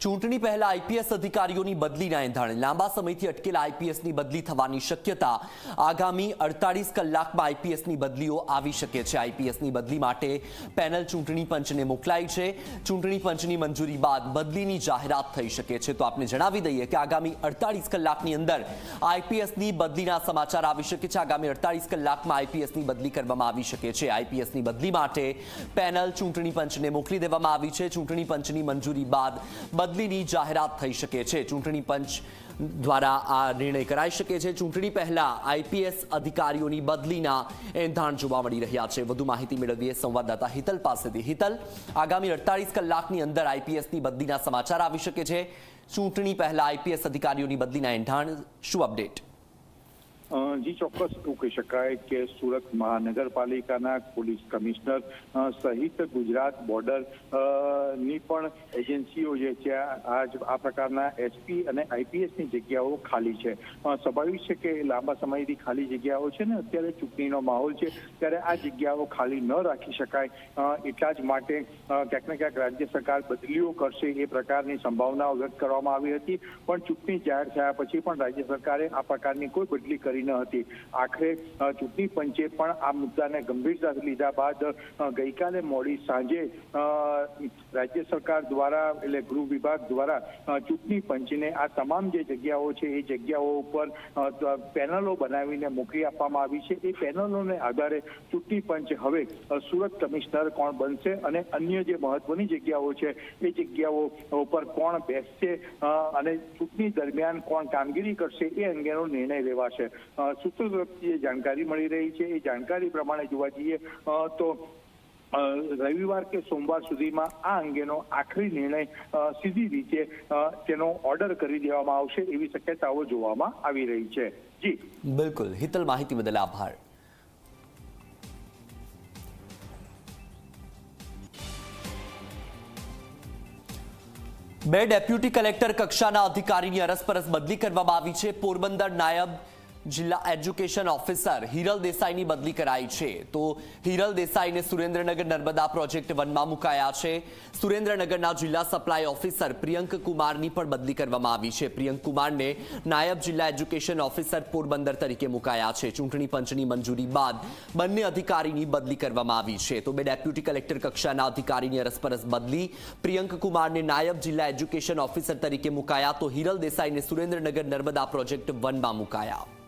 ચૂંટણી પહેલા આઈપીએસ અધિકારીઓની બદલીના એંધાણે લાંબા સમયથી અટકેલા આઈપીએસની બદલી થવાની શક્યતા. આગામી અડતાલીસ કલાકમાં આઈપીએસની બદલીઓ આવી શકે છે. આઈપીએસની બદલી માટે પેનલ ચૂંટણી પંચને મોકલાઈ છે. ચૂંટણી પંચની મંજૂરી બાદ બદલીની જાહેરાત થઈ શકે છે. તો આપને જણાવી દઈએ કે આગામી અડતાલીસ કલાકની અંદર આઈપીએસની બદલીના સમાચાર આવી શકે છે. આગામી અડતાલીસ કલાકમાં આઈપીએસની બદલી કરવામાં આવી શકે છે. આઈપીએસની બદલી માટે પેનલ ચૂંટણી પંચને મોકલી દેવામાં આવી છે. ચૂંટણી પંચની મંજૂરી બાદ બદલીની જાહેરાત થઈ શકે છે. ચૂંટણી પંચ દ્વારા આ નિર્ણય કરાઈ શકે છે. ચૂંટણી પહેલા આઈપીએસ અધિકારીઓની બદલીના એંધાણ જોવા મળી રહ્યા છે. વધુ માહિતી મેળવીએ સંવાદદાતા હિતલ પાસેથી. હિતલ, આગામી અડતાલીસ કલાકની અંદર આઈપીએસની બદલીના સમાચાર આવી શકે છે. ચૂંટણી પહેલા આઈપીએસ અધિકારીઓની બદલીના એંધાણ. શું અપડેટ? જી, ચોક્કસ એવું કહી શકાય કે સુરત મહાનગરપાલિકાના પોલીસ કમિશનર સહિત ગુજરાત બોર્ડરની પણ એજન્સીઓ જે છે, આજ આ પ્રકારના એસપી અને આઈપીએસની જગ્યાઓ ખાલી છે. સ્વાભાવિક છે કે લાંબા સમયથી ખાલી જગ્યાઓ છે ને, અત્યારે ચૂંટણીનો માહોલ છે, ત્યારે આ જગ્યાઓ ખાલી ન રાખી શકાય. એટલા જ માટે ક્યાંક ને ક્યાંક રાજ્ય સરકાર બદલીઓ કરશે એ પ્રકારની સંભાવનાઓ વ્યક્ત કરવામાં આવી હતી. પણ ચૂંટણી જાહેર થયા પછી પણ રાજ્ય સરકારે આ પ્રકારની કોઈ બદલી કરી ન હતી. આખરે ચૂંટણી પંચે પણ આ મુદ્દાને ગંભીરતાથી લીધા બાદ ગઈકાલે મોડી સાંજે રાજ્ય સરકાર દ્વારા એટલે ગૃહ વિભાગ દ્વારા ચૂંટણી પંચને આ તમામ જે જગ્યાઓ છે, એ જગ્યાઓ ઉપર પેનલો બનાવીને મોકલી આપવામાં આવી છે. એ પેનલોને આધારે ચૂંટણી પંચ હવે સુરત કમિશનર કોણ બનશે અને અન્ય જે મહત્વની જગ્યાઓ છે, એ જગ્યાઓ ઉપર કોણ બેસશે અને ચૂંટણી દરમિયાન કોણ કામગીરી કરશે, એ અંગેનો નિર્ણય લેવાશે. સૂત્રો તરફથી જે જાણકારી મળી રહી છે. એ જાણકારી પ્રમાણે જોવા જઈએ તો રવિવાર કે સોમવાર સુધીમાં આ અંગેનો આખરી નિર્ણય સીધી રીતે તેનો ઓર્ડર કરી દેવામાં આવશે એવી શક્યતાઓ જોવામાં આવી રહી છે. જી. બિલકુલ. હિતલ માહિતી બદલ આભાર. બે ડેપ્યુટી કલેક્ટર કક્ષાના અધિકારીની અરસપરસ બદલી કરવામાં આવી છે. પોરબંદર નાયબ જિલ્લા એજ્યુકેશન ઓફિસર હિરલ દેસાઈની બદલી કરાઈ છે. તો હિરલ દેસાઈને સુરેન્દ્રનગર નર્મદા પ્રોજેક્ટ વનમાં મુકાયા છે. સુરેન્દ્રનગરના જિલ્લા સપ્લાય ઓફિસર પ્રિયંક કુમારની પણ બદલી કરવામાં આવી છે. પ્રિયંક કુમારને નાયબ જિલ્લા એજ્યુકેશન ઓફિસર પોરબંદર તરીકે મુકાયા છે. ચૂંટણી પંચની મંજૂરી બાદ બંને અધિકારીની બદલી કરવામાં આવી છે. તો બે ડેપ્યુટી કલેક્ટર કક્ષાના અધિકારીની અરસપરસ બદલી પ્રિયંક કુમારને નાયબ જિલ્લા એજ્યુકેશન ઓફિસર તરીકે મુકાયા તો હિરલ દેસાઈને સુરેન્દ્રનગર નર્મદા પ્રોજેક્ટ વનમાં મુકાયા.